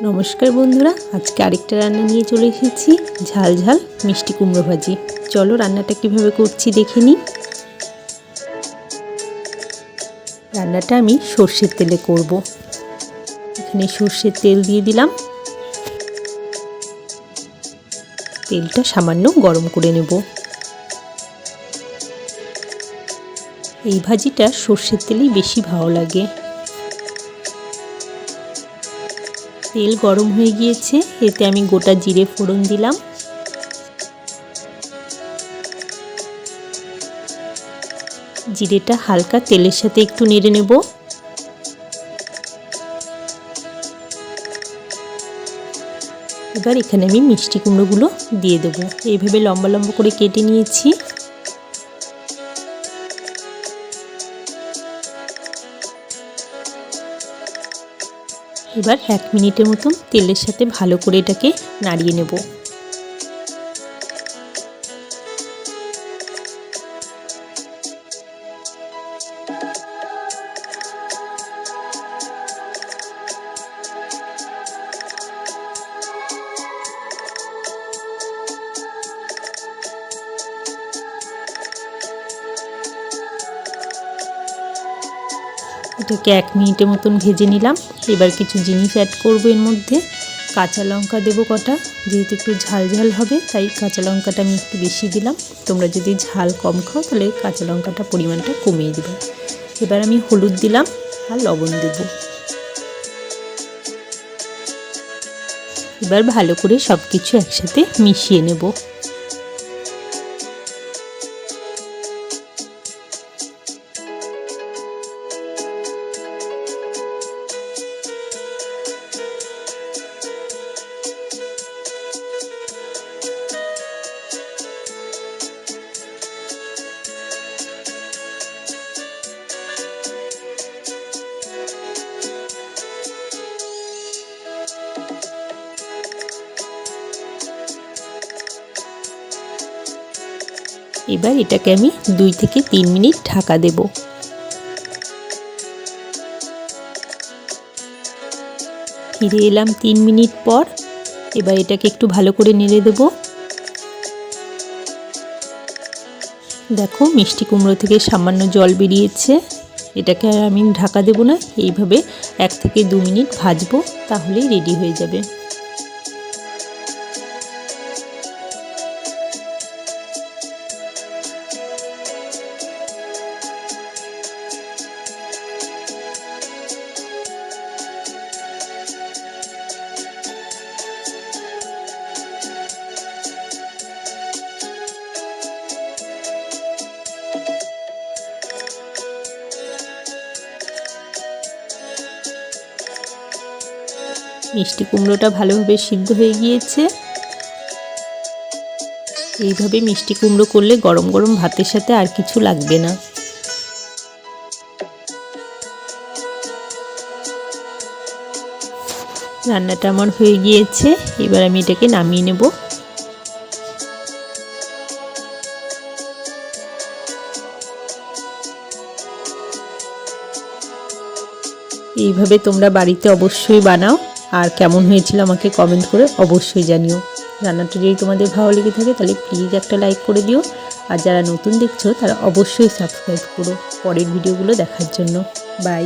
নমস্কার বন্ধুরা, আজকে আরেকটা রান্না নিয়ে চলে এসেছি, ঝাল ঝাল মিষ্টি কুমড়ো ভাজি। চলো রান্নাটা কীভাবে করছি দেখে নিই। রান্নাটা আমি সর্ষের তেলে করব। এখানে সর্ষের তেল দিয়ে দিলাম। তেলটা সামান্য গরম করে নেব। এই ভাজিটা সর্ষের তেলেই বেশি ভালো লাগে। তেল গরম হয়ে গিয়েছে, এতে আমি গোটা জিরে ফোড়ন দিলাম। জিরেটা হালকা তেলের সাথে একটু নেড়ে নেব। এবার এখানে আমি মিষ্টি কুমড়োগুলো দিয়ে দেবো। এইভাবে লম্বা লম্বা করে কেটে নিয়েছি। এবার এক মিনিটের মতন তেলের সাথে ভালো করে এটাকে নাড়িয়ে নেব। এটাকে এক মিনিটের মতন ভেজে নিলাম। এবার কিছু জিনিস অ্যাড করব এর মধ্যে। কাঁচা লঙ্কা দেবো কটা। যেহেতু একটু ঝাল ঝাল হবে, তাই কাঁচা লঙ্কাটা আমি একটু বেশি দিলাম। তোমরা যদি ঝাল কম খাও, তাহলে কাঁচা লঙ্কাটা পরিমাণটা কমিয়ে দেবে। এবার আমি হলুদ দিলাম আর লবণ দেব। এবার ভালো করে সব কিছু একসাথে মিশিয়ে নেব। এবার এটাকে আমি দুই থেকে তিন মিনিট ঢাকা দেব। ফিরে এলাম তিন মিনিট পর। এবার এটাকে একটু ভালো করে নেড়ে দেব। দেখো, মিষ্টি কুমড়ো থেকে সামান্য জল বেরিয়েছে। এটাকে আর আমি ঢাকা দেব না। এইভাবে এক থেকে দু মিনিট ভাজবো, তাহলেই রেডি হয়ে যাবে। মিষ্টি কুমড়োটা ভালোভাবে সিদ্ধ হয়ে গিয়েছে। এইভাবে মিষ্টি কুমড়ো করলে গরম গরম ভাতের সাথে আর কিছু লাগবে না। রান্নাটা আমার হয়ে গিয়েছে, এবার আমি এটাকে নামিয়ে নেব। এইভাবে তোমরা বাড়িতে অবশ্যই বানাও। আর কেমন হয়েছিল আমাকে কমেন্ট করে অবশ্যই জানিও। রান্নাটা যদি তোমাদের ভালো লেগে থাকে তাহলে প্লিজ একটা লাইক করে দিও। আর যারা নতুন দেখছ তারা অবশ্যই সাবস্ক্রাইব করো পরের ভিডিওগুলো দেখার জন্য। বাই